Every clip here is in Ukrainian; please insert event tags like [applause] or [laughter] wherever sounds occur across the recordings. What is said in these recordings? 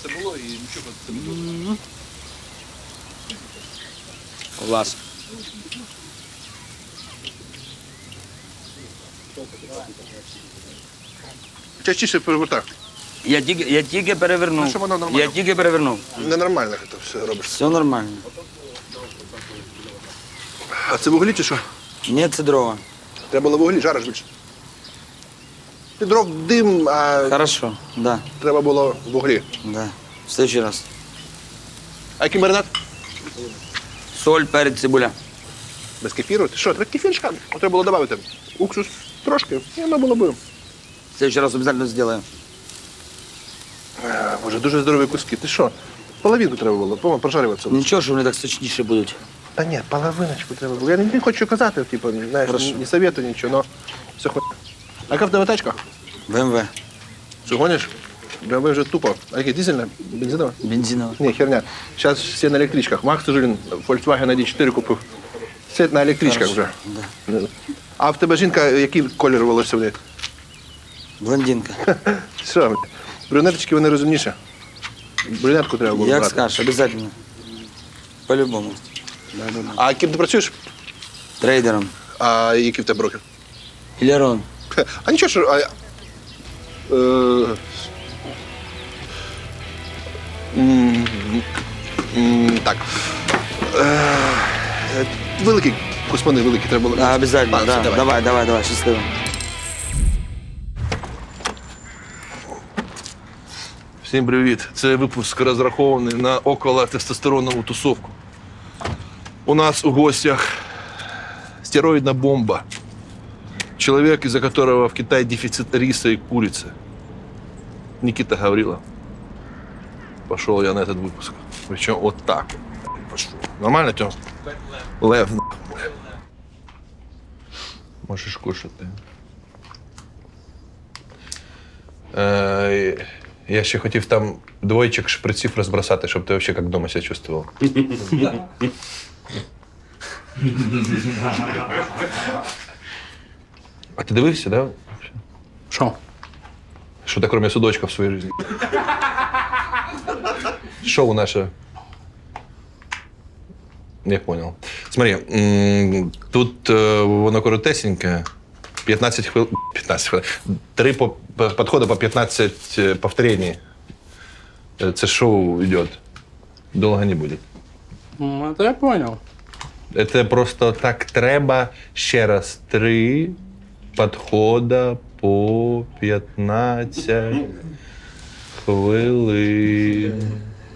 все було і нічого це не було. Клас. Частіше перевертай. Я тільки, я тільки перевернув. Ну, що воно нормально? я тільки перевернув. Ненормально це все робиш. Все нормально. А це вуглі чи що? Ні, це дрова. Треба було вуглі, жариш більше. Ти дров дим, а Хорошо, да, треба було вуглі. да. В следующий раз. А який маринад? Соль, перець, цибуля. Без кефіру? Ти що, треба кефірчика? Треба було додати. Уксус трошки, і воно було б. В следующий раз обязательно сделаем. Е, Боже, дуже здорові куски. Ти що? Половинку треба було, по прожарюватися. Нічого, що вони так сочніше будуть. Та ні, половиночку треба було. Я не, не хочу казати, типу, знаєш, Хорошо. не советую нічого, але все хоч. А яка в тебе тачка? БМВ. Що гониш? BMW вже тупо. А яке дизельне? Бензинове? Бензинова. Ні, херня. Зараз всі на електричках. Макс Жилін Volkswagen ID4 купив. Все на електричках вже. Да. А в тебе жінка, який колір волосся в неї? Блондинка. [laughs] Що? Брюнеточки вони розумніші. Брюнетку треба було Як брати. скажеш, обязательно. По-любому. Да, да, да. А ким ти працюєш? Трейдером. А який в тебе брокер? Ілярон. А нічого, що. А, е, м, м, так. Е, великий, космони великий треба було. Да, обязательно, А, да. все, Давай, давай. давай, давай, щасливо. Всім привіт! Це випуск розрахований на около тестостеронову тусовку. У нас у гостях стероидная бомба. Человек, из-за которого в Китае дефицит риса и курицы. Никита Гаврила. Пошел я на этот выпуск. Причем вот так. Пошел. Нормально, Тём? Лев. нахуй. Можешь кушать, ты. Е, Я ще хотів там двойчик шприців розбросати, щоб ти взагалі як вдома себе чувствував. [laughs] [laughs] А ти дивився, да? Що? Що так кроме судочка в своїй житті? Шоу наше. Я понял. Смотри, м, тут е, воно коротесеньке. 15 хвилин. 15 хвилин. Три по, по- по 15 е, повторений. Е, Це шоу йде. Довго не буде. Ну, це я понял. Це просто так треба ще раз. Три підходи по 15 хвилин.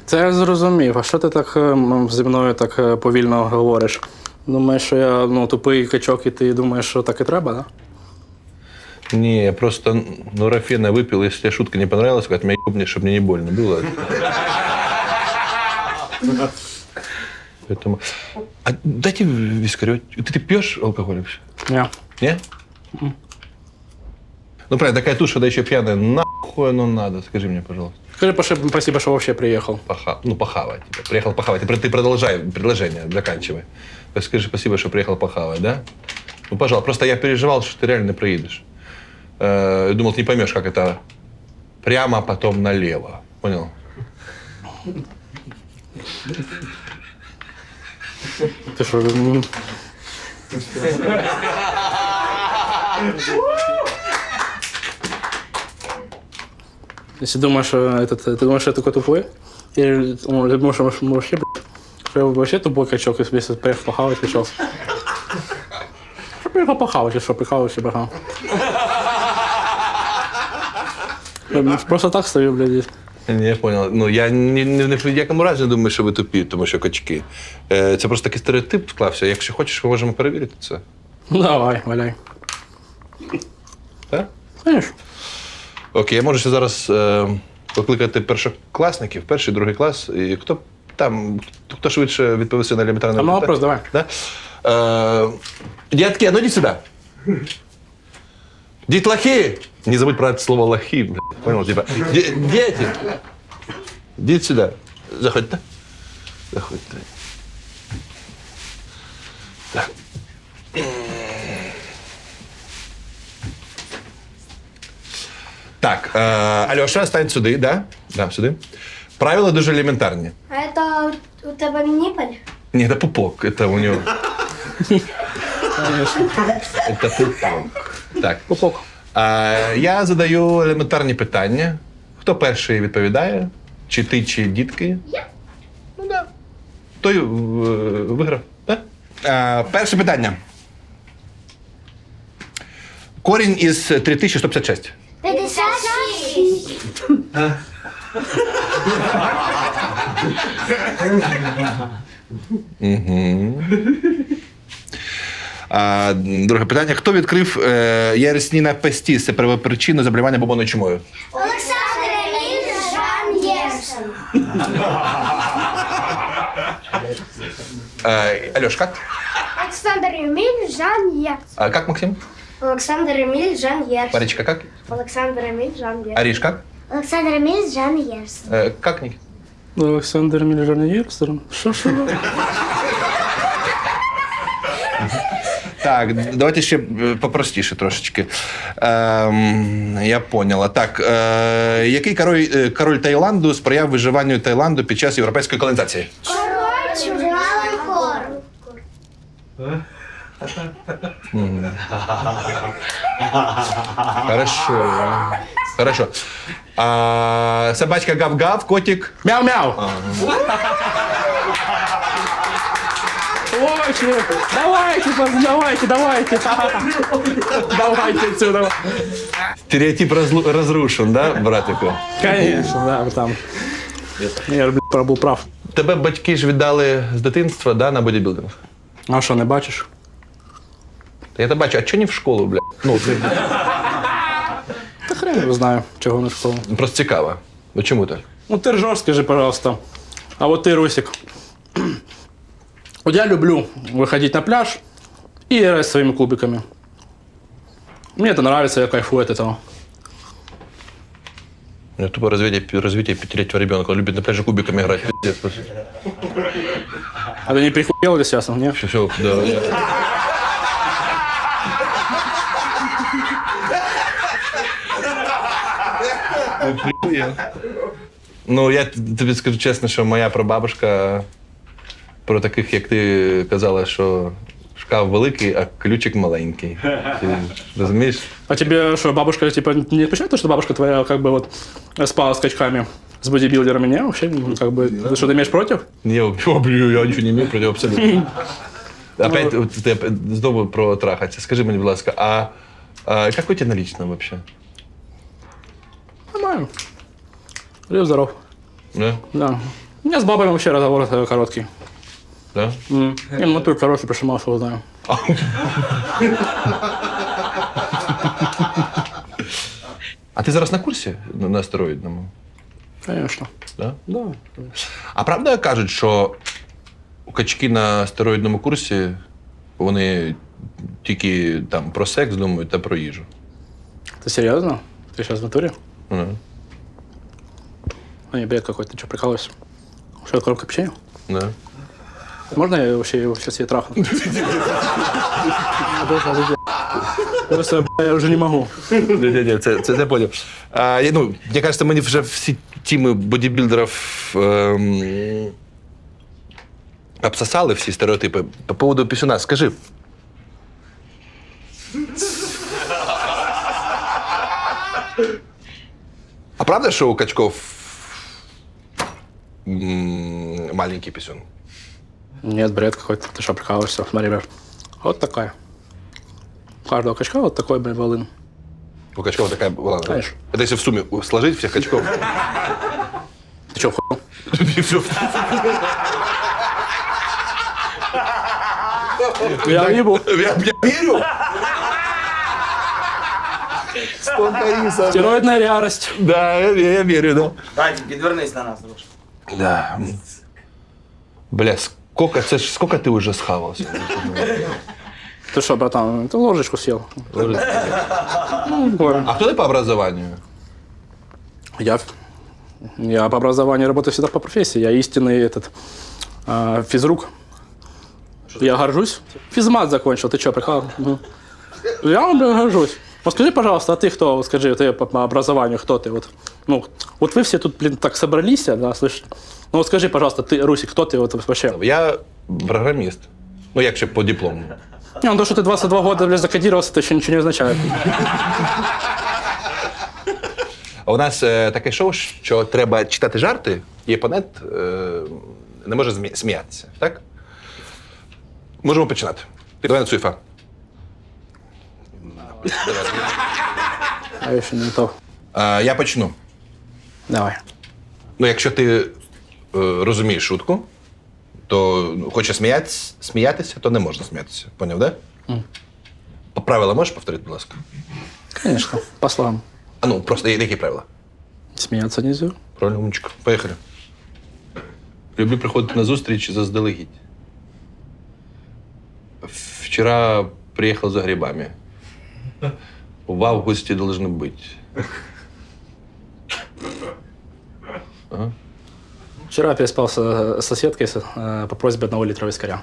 Це я зрозумів. А що ти так е, м, зі мною так е, повільно говориш? Думаєш, що я ну, тупий качок, і ти думаєш, що так і треба, да? Не, я просто ну, рафена выпил, если тебе шутка не понравилась, как меня ебни, чтобы мне не больно было. Поэтому... А дайте вискарет. Ты, ты пьешь алкоголь вообще? Ні. Не? Ну, правильно, такая туша, да еще пьяная. Нахуй оно надо, скажи мне, пожалуйста. Скажи поши- спасибо, що вообще приїхав. Поха... Ну, похавать. Типа. Приехал похавать. Ты, ты продолжай предложение, заканчивай. Скажи спасибо, что приехал похавать, да? Ну, пожалуйста. Просто я переживал, что ты реально не проедешь. Э, думал, ты не поймешь, как это прямо, а потом налево. Понял? Ти що? м, Если думаешь, что этот, ты думаешь, что я такой тупой? Или ну, ты думаешь, что мы вообще, блядь, что я вообще тупой качок, если если приехал похавать, пришел? Что приехал похавать, и что, прикалываешься, братан? Я, блин, Просто так стою, блядь, здесь. Не, я понял. Ну, я ні, ні, ні в якому разі не думаю, що ви тупі, тому що качки. Е, це просто такий стереотип склався. Якщо хочеш, ми можемо перевірити це. Ну, давай, валяй. Так? Знаешь, Окей, я можу ще зараз е, покликати першокласників, перший, другий клас. І хто там, хто швидше відповісти на елементарне Там на вопрос давай. Да? Е, дядьки, а ну йдіть сюди. Дітлахи! Не забудь про слово лохи. блядь. Понял, типа. Дети! Йдіть сюди. Заходьте. Заходьте. Так, е, Альоша, стань сюди, да? Да, сюди. Правила дуже елементарні. А это у тебя Ниполь? Ні, це пупок, це у нього. Це пупок. Так. Пупок. А, я задаю елементарні питання. Хто перший відповідає? Чи ти, чи дітки? Я. Ну да. Той е, виграв. Так? А, перше питання. Корінь із 3156. 56. А, друге питання. Хто відкрив е, Єрсніна Пестіс? Це первопричину заболівання бубонною чумою? Александр Эмиль Жан Ерсон. Е, Альош, як? Александр Эмиль Жан Ерсон. А, як, Максим? Александр Эмиль Жан Ерсон. Паричка, як? Александр Эмиль Жан Ерсон. Ариш, як? Александр Эмиль Жан Ерсон. Е, як, Ніки? Олександр Мільжанєрстерн. Що, що? Так, давайте ще е, попростіше трошечки. Ем, я поняла. Так, е, який король, е, король Таїланду сприяв виживанню Таїланду під час європейської колонізації? Король Чужаланхор. Хорошо. Хорошо. А, собачка гав-гав, котик. Мяу-мяу. Очень. Давайте, пацаны, давайте, давайте. Давайте отсюда. Стереотип разлу- разрушен, да, братику? Конечно, да, там. Я блядь, був прав. Тебе батьки ж віддали з дитинства да, на бодібілдинг. А що, не бачиш? Та Я тебе бачу, а чого не в школу, бля? Ну, Та хрен його знаю, чого не в школу. просто цікаво. Ну чому так? Ну ты ржешь, скажи, пожалуйста. А вот ты, Русик. Вот я люблю выходить на пляж и играть своими кубиками. Мне это нравится, я кайфую от этого. У меня тупо развитие, развитие пятилетнего ребенка. Он любит на пляже кубиками играть. Пиздец. А ты не прихуел ли сейчас? Нет? Все, все, да. Ну, я т- тобі скажу чесно, що моя прабабушка про таких, як ти казала, що шкаф великий, а ключик маленький. Ти розумієш? А тебе что, бабушка, типа, не отмечает то, что бабушка твоя как бы вот спала с качками, с бодибилдерами? Не, вообще, ну, как бы, ты что, ты имеешь против? Я, о, блю, я нічого не маю проти абсолютно. Опять от ти опять знову про трахатися. Скажи мені, будь ласка, а, а як у тебе на личном вообще? Нормально. Жив здоров. Да? Да. У меня с бабами вообще разговор э, короткий. Да? М. Не, ну ты хороший, потому что мало что знаю. А ти зараз на курсі на на астероїдному? Конечно. Да? Да. А правда кажуть, що качки на астероїдному курсі вони тільки там про секс думають та про їжу. Ты серьезно? Ты сейчас в натуре? Ну, А не, бред какой-то, ты что, прикалываешься? Что, коробка печенья? да. Можно я вообще его сейчас себе трахну? [laughs] Просто бля, я уже не могу. Ні-ні-ні, це, це я. А, я, ну, мені кажется, мені вже всі тіми бодібілдерів ем, обсосали всі стереотипи. По поводу пісюна, скажи. А правда, що у качков м, маленький пісюн? Нет, бред какой-то. Ты что, прикалываешься? Смотри, бля. Вот такая. У каждого качка вот такой, бля, волын. У качков такая была. Конечно. Это если в сумме сложить всех качков. Ты что, хуй? [laughs] и всё. Я не. Я, я верю. Спонтанизм. Стероидная ярость. Да, я, я верю, да. Радик, відвернись на нас трошки. Да. Бля, сколько, це ж, сколько ты уже схавался? Ты что, братан, ты ложечку съел. А кто ты по образованию? Я, я по образованию работаю всегда по профессии. Я истинный этот а, физрук. Я горжусь. Физмат закончил. Ты что, прикал? Ну. Я блин, горжусь. Вот скажи, пожалуйста, а ты кто? Вот скажи, ты по, по образованию кто ты? Вот, ну, вот вы все тут, блин, так собрались, да, слышь? Ну вот скажи, пожалуйста, ты, Русик, кто ты вот вообще? Я програміст. Ну, якщо по диплому. Не, ну то, что ты 22 года, блин, закодировался, это еще ничего не означает. А у нас е, таке шоу, що треба читати жарти, і опонент е, не може змі- сміятися. Так? Можемо починати. Давай на цуйфа. А еще не то. Е, я почну. Давай. Ну, якщо ти е, розумієш шутку, то ну, хочеш сміятися, сміятися, то не можна сміятися. Поняв, да? По правила можеш повторити, будь ласка? Конечно, по словам. А ну, просто які правила? Смеяться нельзя. Правильно, умничка. Поїхали. Люблю приходити на зустріч заздалегідь. Вчера приехал за грибами В августе должны быть. Вчера переспал с, э, с соседкой с- э, по просьбе одного литра вискаря.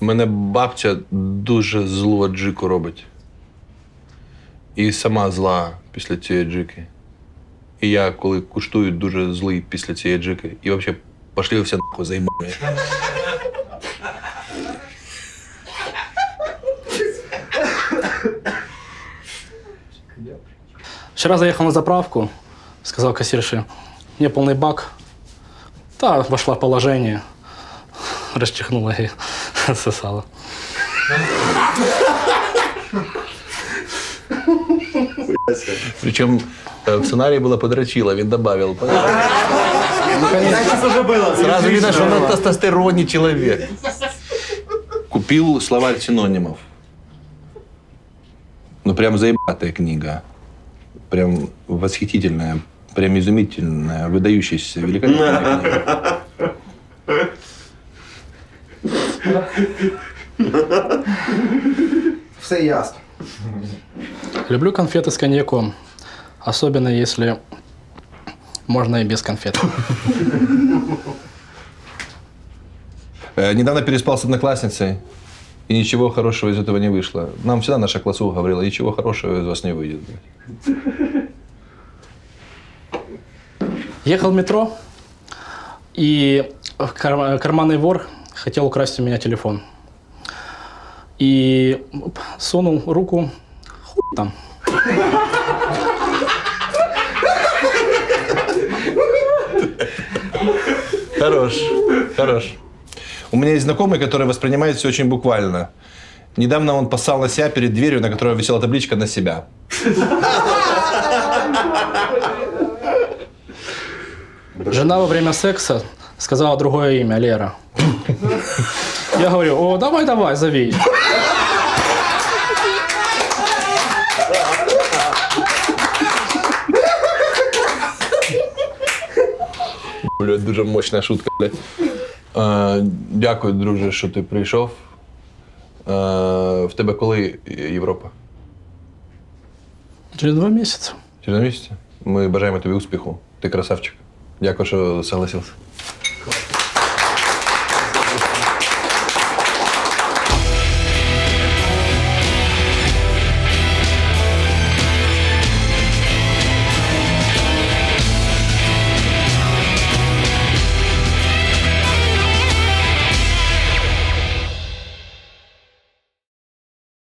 Мене бабця дуже злу джику робить. І сама зла після цієї джики. І я, коли куштую, дуже злий після цієї джики. І взагалі пошли ви все нахуй заїбані. Вчера заехал на заправку, сказал кассирше, мне полный бак. Та вошла в положение, [laughs] расчихнула и [laughs] отсосала. Причем э, в сценарии было подрочило, він добавил. Сразу видно, что он на тестостероне человек. Купил словарь синонимов. Ну, прям заебатая книга. Прям восхитительная, прям изумительная, выдающаяся, великолепная книга. [laughs] Все ясно. Люблю конфеты с коньяком, особенно если можно и без конфет. Э, Недавно переспал с одноклассницей, и ничего хорошего из этого не вышло. Нам всегда наша классуха говорила, ничего хорошего из вас не выйдет. блядь». Ехал в метро, и кар- карманный вор хотел украсть у меня телефон. И сунул руку, хуй там. Хорош, хорош. У меня есть знакомый, который воспринимает все очень буквально. Недавно он поссал на себя перед дверью, на которой висела табличка «На себя». Жена во время секса сказала другое имя, Лера. Я говорю, о, давай, давай, зови. Бля, дуже мощна шутка, блядь. Е, дякую, друже, що ти прийшов. Е, в тебе коли Європа? Через два місяці. Через два місяці. Ми бажаємо тобі успіху. Ти красавчик. Дякую, що согласився.